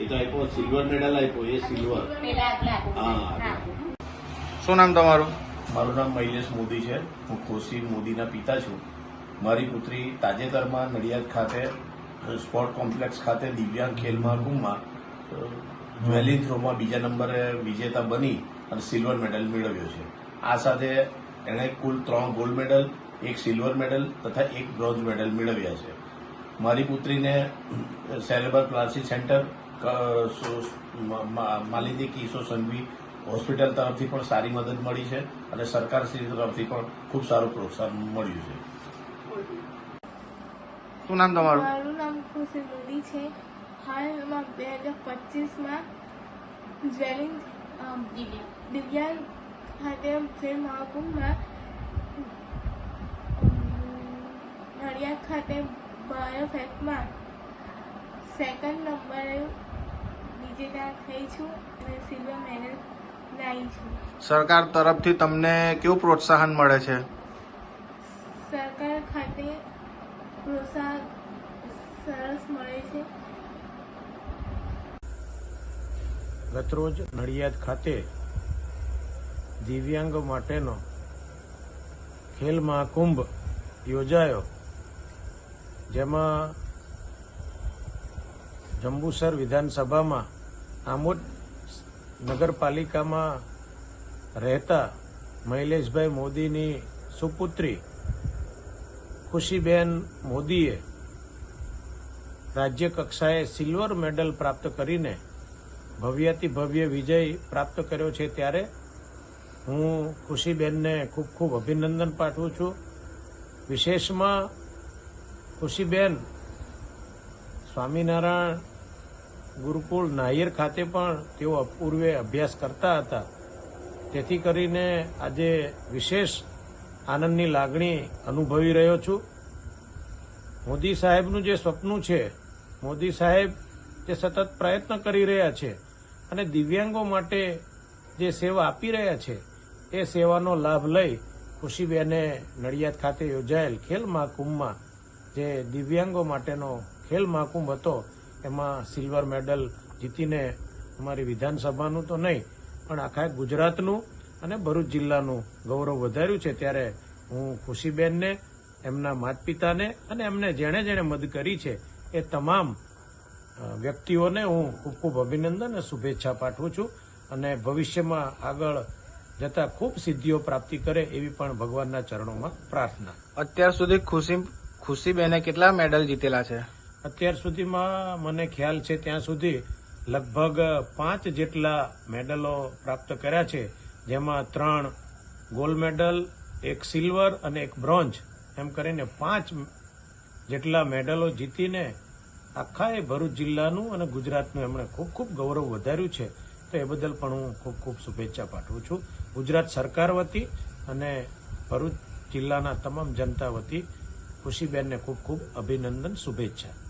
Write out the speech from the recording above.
એ તો આપ્યો silver medal આપ્યો એ સિલ્વર. હા. શું નામ તમારું? મારું નામ મહિલેશ મોદી છે. હું ખુશી મોદીના પિતા છું. મારી પુત્રી તાજેતરમાં નડિયાદ ખાતે સ્પોર્ટ કોમ્પ્લેક્સ ખાતે દિવ્યાંગ ખેલ મહાકુંભમાં જ્વેલિંગ થ્રોમાં બીજા નંબરે વિજેતા બની અને સિલ્વર મેડલ મેળવ્યો છે. આ સાથે એણે કુલ ત્રણ ગોલ્ડ મેડલ એક સિલ્વર મેડલ તથા એક બ્રોન્ઝ મેડલ મેળવ્યા છે. મારી પુત્રીને cerebral palsy centre Malini Kishor Sanghvi hospital તરફથી પણ સારી મદદ મળી છે અને સરકાર શ્રી તરફથી પણ ખૂબ સારું પ્રોત્સાહન મળ્યું છે. શું નામ તમારું? મારું નામ ખુશી મોદી છે. હાલમાં બે હજાર પચીસમાં જ્વેલિંગ દિવ્યાંગ ખાતે ફિલ્મ મહાકુંભમાં નડિયાદ ખાતે બાયોફેકમાં સેકન્ડ નંબરે વિજેતા થઈ છું અને સિલ્વર મેડલ લાવી છું. સરકાર તરફથી તમને કેવું પ્રોત્સાહન મળે છે? સરકાર ખાતે પ્રોત્સાહન સરસ મળે છે. ગતરોજ નડિયાદ ખાતે દિવ્યાંગ માટેનો ખેલ મહાકુંભ યોજાયો જેમાં જંબુસર વિધાનસભામાં આમોદ નગરપાલિકામાં રહેતા મહિલેશભાઈ મોદીની સુપુત્રી ખુશીબેન મોદીએ રાજ્ય કક્ષાએ સિલ્વર મેડલ પ્રાપ્ત કરીને ભવ્યાતિ ભવ્ય વિજય પ્રાપ્ત કર્યો છે ત્યારે હું ખુશીબેનને ખૂબ ખૂબ અભિનંદન પાઠવું છું. વિશેષમાં ખુશીબેન સ્વામિનારાયણ ગુરુકુળ નાયર ખાતે પણ તેઓ પૂર્વે અભ્યાસ કરતા હતા. તેથી કરીને આજે વિશેષ આનંદની લાગણી અનુભવી રહ્યો છું. મોદી સાહેબનું જે સ્વપ્નું છે, મોદી સાહેબ જે સતત પ્રયત્ન કરી રહ્યા છે અને દિવ્યાંગો માટે જે સેવા આપી રહ્યા છે, એ સેવાનો લાભ લઈ ખુશીબેને નડિયાદ ખાતે યોજાયેલ ખેલ મહાકુંભમાં જે દિવ્યાંગો માટેનો ખેલ મહાકુંભ હતો એમાં સિલ્વર મેડલ જીતીને અમારી વિધાનસભાનું તો નહીં, પણ આખા ગુજરાતનું અને ભરૂચ જિલ્લાનું ગૌરવ વધાર્યું છે. ત્યારે હું ખુશીબેનને, એમના માતા પિતાને અને એમને જેણે જેણે મદદ કરી છે, એ તમામ વ્યક્તિઓને હું ખૂબ ખૂબ અભિનંદન અને શુભેચ્છા પાઠવું છું અને ભવિષ્યમાં આગળ જતા ખૂબ સિદ્ધિઓ પ્રાપ્તિ કરે એવી પણ ભગવાનના ચરણોમાં પ્રાર્થના. અત્યાર સુધી ખુશી, ખુશીબેને કેટલા મેડલ જીતેલા છે? અત્યાર સુધીમાં મને ખ્યાલ છે ત્યાં સુધી લગભગ પાંચ જેટલા મેડલો પ્રાપ્ત કર્યા છે, જેમાં ત્રણ ગોલ્ડ મેડલ, એક સિલ્વર અને એક બ્રોન્ઝ. એમ કરીને પાંચ જેટલા મેડલો જીતીને આખા એ ભરૂચ જિલ્લાનું અને ગુજરાતનું એમણે ખૂબ ખૂબ ગૌરવ વધાર્યું છે. તો એ બદલ પણ હું ખૂબ ખૂબ શુભેચ્છા પાઠવું છું. ગુજરાત સરકાર વતી અને ભરૂચ જિલ્લાના તમામ જનતા વતી ખુશીબેનને ખૂબ ખૂબ અભિનંદન, શુભેચ્છા.